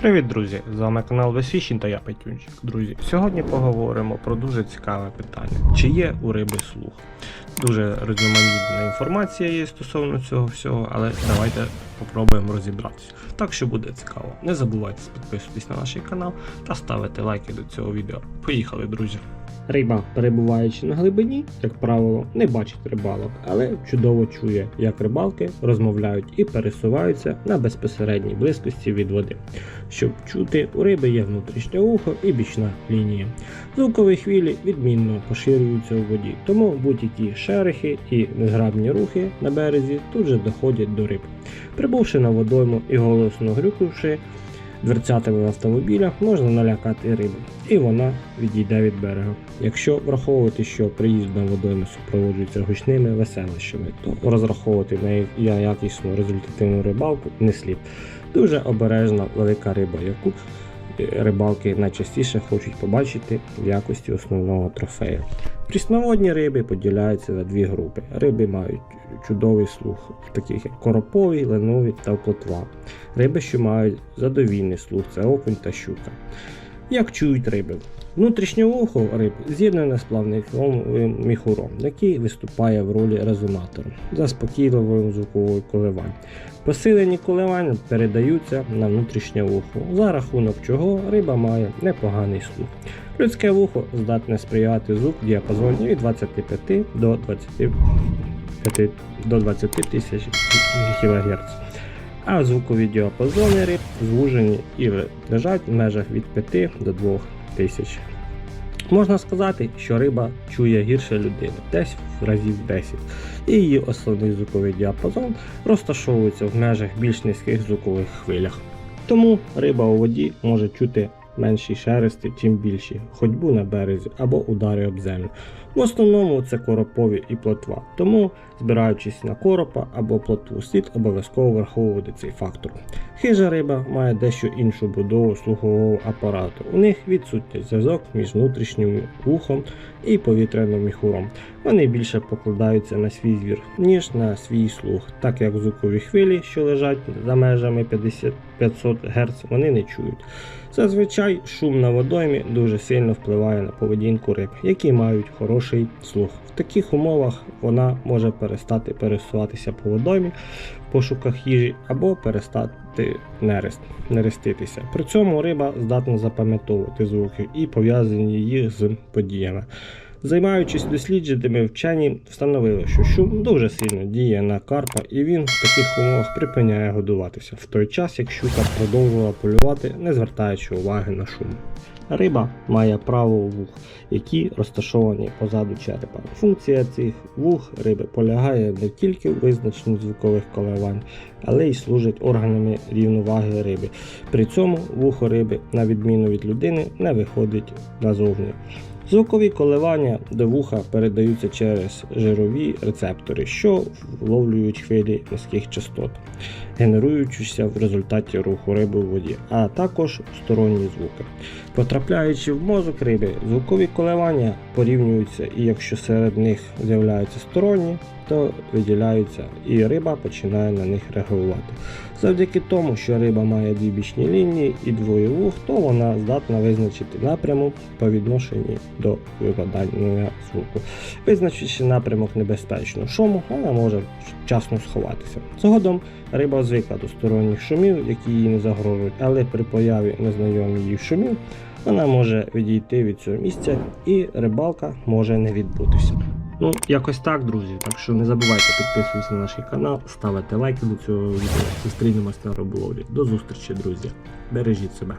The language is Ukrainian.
Привіт, друзі! З вами канал Весвіщін та я Петюнчик. Друзі, сьогодні поговоримо про дуже цікаве питання: чи є у риби слух? Дуже різноманітна інформація є стосовно цього всього, але давайте попробуємо розібратися. Так що буде цікаво. Не забувайте підписуватись на наш канал та ставити лайки до цього відео. Поїхали, друзі! Риба, перебуваючи на глибині, як правило, не бачить рибалок, але чудово чує, як рибалки розмовляють і пересуваються на безпосередній близькості від води. Щоб чути, у риби є внутрішнє ухо і бічна лінія. Звукові хвилі відмінно поширюються у воді, тому будь-які шерехи і незграбні рухи на березі тут же доходять до риб. Прибувши на водойму і голосно грюкнувши дверцятами автомобіля, можна налякати рибу, і вона відійде від берега. Якщо враховувати, що приїзд на водойму супроводжується гучними веселищами, то розраховувати на якісну результативну рибалку не слід. Дуже обережна велика риба, яку рибалки найчастіше хочуть побачити в якості основного трофею. Прісноводні риби поділяються на дві групи. Риби мають чудовий слух, таких як короповий, леновий та плотва. Риби, що мають задовільний слух, це окунь та щука. Як чують риби? Внутрішнє вухо риб з'єднане з плавниковим міхуром, який виступає в ролі резонатора заспокійливим звуковою коливань. Посилені коливання передаються на внутрішнє вухо, за рахунок чого риба має непоганий слух. Людське вухо здатне сприяти звук в діапазоні від 25 до 25 до 20 тисяч кГц. А звукові діапазони звужені і лежать в межах від 5 до 2 тисяч. Можна сказати, що риба чує гірше людини, десь в разів 10, і її основний звуковий діапазон розташовується в межах більш низьких звукових хвилях. Тому риба у воді може чути менші шерсти, чим більші, ходьбу на березі або удари об землю. В основному це коропові і плотва, тому збираючись на коропа або плотву, слід обов'язково враховувати цей фактор. Хижа риба має дещо іншу будову слухового апарату. У них відсутній зв'язок між внутрішнім вухом і повітряним міхуром. Вони більше покладаються на свій звір, ніж на свій слух, так як звукові хвилі, що лежать за межами 50 500 Гц, вони не чують. Зазвичай шум на водоймі дуже сильно впливає на поведінку риб, які мають хороший слух. В таких умовах вона може перестати пересуватися по водоймі в пошуках їжі або перестати нерест, нереститися. При цьому риба здатна запам'ятовувати звуки і пов'язані їх з подіями. Займаючись дослідженнями, вчені встановили, що шум дуже сильно діє на карпа, і він в таких умовах припиняє годуватися, в той час як щука продовжувала полювати, не звертаючи уваги на шум. Риба має право вух, які розташовані позаду черепа. Функція цих вух риби полягає не тільки в визначенні звукових коливань, але й служить органами рівноваги риби. При цьому вухо риби, на відміну від людини, не виходить назовні. Звукові коливання до вуха передаються через жирові рецептори, що вловлюють хвилі низьких частот, генеруючися в результаті руху риби у воді, а також сторонні звуки. Потрапляючи в мозок риби, звукові коливання порівнюються, і якщо серед них з'являються сторонні, то виділяються, і риба починає на них реагувати. Завдяки тому, що риба має дві бічні лінії і двоє вух, то вона здатна визначити напрямок по відношенні до випадання звуку. Визначивши напрямок небезпечного шуму, вона може вчасно сховатися. Згодом риба звикла до сторонніх шумів, які їй не загрожують, але при появі незнайомих її шумів вона може відійти від цього місця і рибалка може не відбутися. Ну, якось так, друзі. Так що не забувайте підписуватися на наш канал, ставити лайки до цього відео. Зустрінемось на риболовлі. До зустрічі, друзі. Бережіть себе.